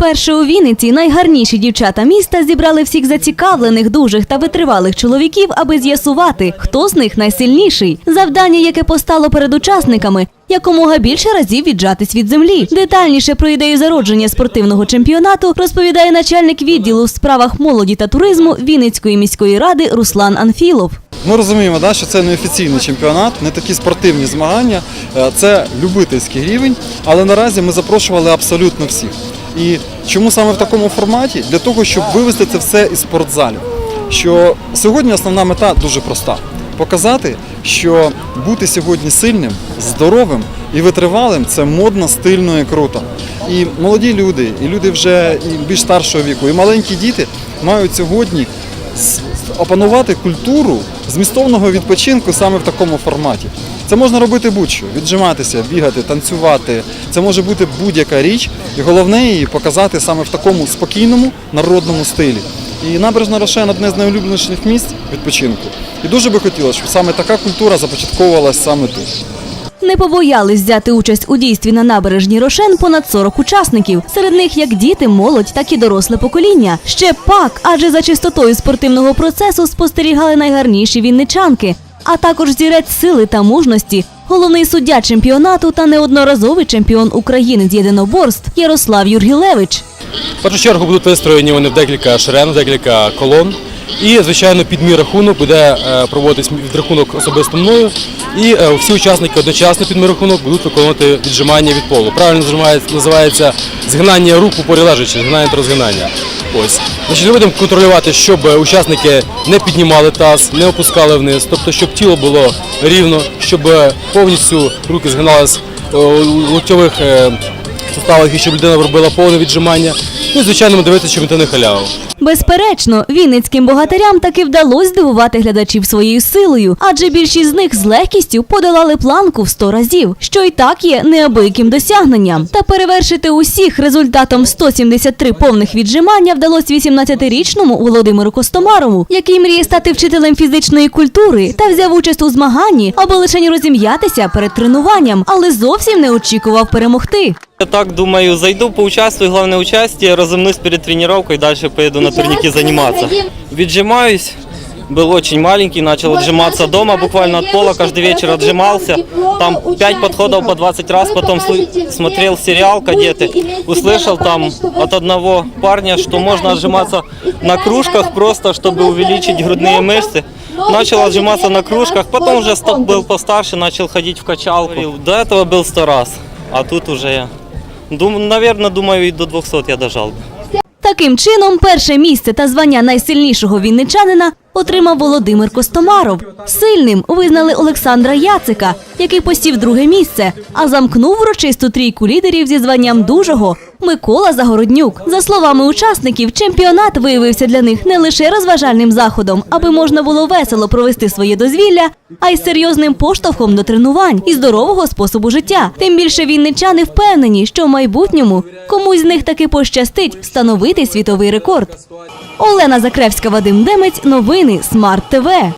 Вперше у Вінниці найгарніші дівчата міста зібрали всіх зацікавлених, дужих та витривалих чоловіків, аби з'ясувати, хто з них найсильніший. Завдання, яке постало перед учасниками. Якомога більше разів віджатись від землі. Детальніше про ідею зародження спортивного чемпіонату розповідає начальник відділу в справах молоді та туризму Вінницької міської ради Руслан Анфілов. Ми розуміємо, да, що це не офіційний чемпіонат, не такі спортивні змагання, е, це любительський рівень, але наразі ми запрошували абсолютно всіх. І чому саме в такому форматі? Для того, щоб вивести це все із спортзалів. Що сьогодні основна мета дуже проста: показати, що бути сьогодні сильним, здоровим і витривалим це модно, стильно і круто. І молоді люди, і люди вже і більш старшого віку, і маленькі діти мають сьогодні опанувати культуру змістовного відпочинку саме в такому форматі. Це можна робити будь-що: віджиматися, бігати, танцювати. Це може бути будь-яка річ, і головне її показати саме в такому спокійному народному стилі. І набережна Рошен одне з найулюбленіших місць відпочинку. І дуже би хотілося, щоб саме така культура започатковувалась саме тут. Не побоялись взяти участь у дійстві на набережній Рошен понад 40 учасників. Серед них як діти, молодь, так і доросле покоління. Ще пак, адже за чистотою спортивного процесу спостерігали найгарніші вінничанки, а також зірець сили та мужності. Головний суддя чемпіонату та неодноразовий чемпіон України з єдиноборств Ярослав Юргілевич. В першу чергу будуть вистроєні вони в декілька шерен, в декілька колон. І, звичайно, під мій рахунок буде е, проводитись відрахунок особисто мною. І е, всі учасники одночасно під мій рахунок будуть виконувати віджимання від полу. Правильно називається, згинання рук у порі згинання та розгинання. Ось. Значить, будемо контролювати, щоб учасники не піднімали таз, не опускали вниз, тобто, щоб тіло було рівно, щоб е, повністю руки згиналися е, у локтьових суставах і щоб людина робила повне віджимання. Ну і звичайно ми дивитися, щоб ніхто не халявив. Безперечно, вінницьким богатирям таки вдалося здивувати глядачів своєю силою, адже більшість з них з легкістю подолали планку в 100 разів, що й так є неабияким досягненням. Та перевершити усіх результатом 173 повних віджимання вдалося 18-річному Володимиру Костомарову, який мріє стати вчителем фізичної культури та взяв участь у змаганні, аби лише розім'ятися перед тренуванням, але зовсім не очікував перемогти. Я так думаю, зайду, поучаствую, главное участие, разомнусь перед тренировкой, дальше поеду на турники заниматься. Віджимаюсь, был очень маленький, начал отжиматься дома, буквально от пола, каждый вечер отжимался. Там 5 подходов по 20 раз, потом смотрел сериал «Кадеты», услышал там от одного парня, что можно отжиматься на кружках просто, чтобы увеличить грудные мышцы. Начал отжиматься на кружках, потом уже был постарше, начал ходить в качалку. До этого был 100 раз, а тут уже я, наверное, думаю, и до 200 я дожал бы. Таким чином, перше місце та звання найсильнішого вінничанина отримав Володимир Костомаров. Сильним визнали Олександра Яцика, який посів друге місце, а замкнув врочисту трійку лідерів зі званням дужого Микола Загороднюк. За словами учасників, чемпіонат виявився для них не лише розважальним заходом, аби можна було весело провести своє дозвілля, а й серйозним поштовхом до тренувань і здорового способу життя. Тим більше вінничани впевнені, що в майбутньому комусь з них таки пощастить встановити світовий рекорд. Олена Закревська, Вадим Демець. Новини Смарт ТВ.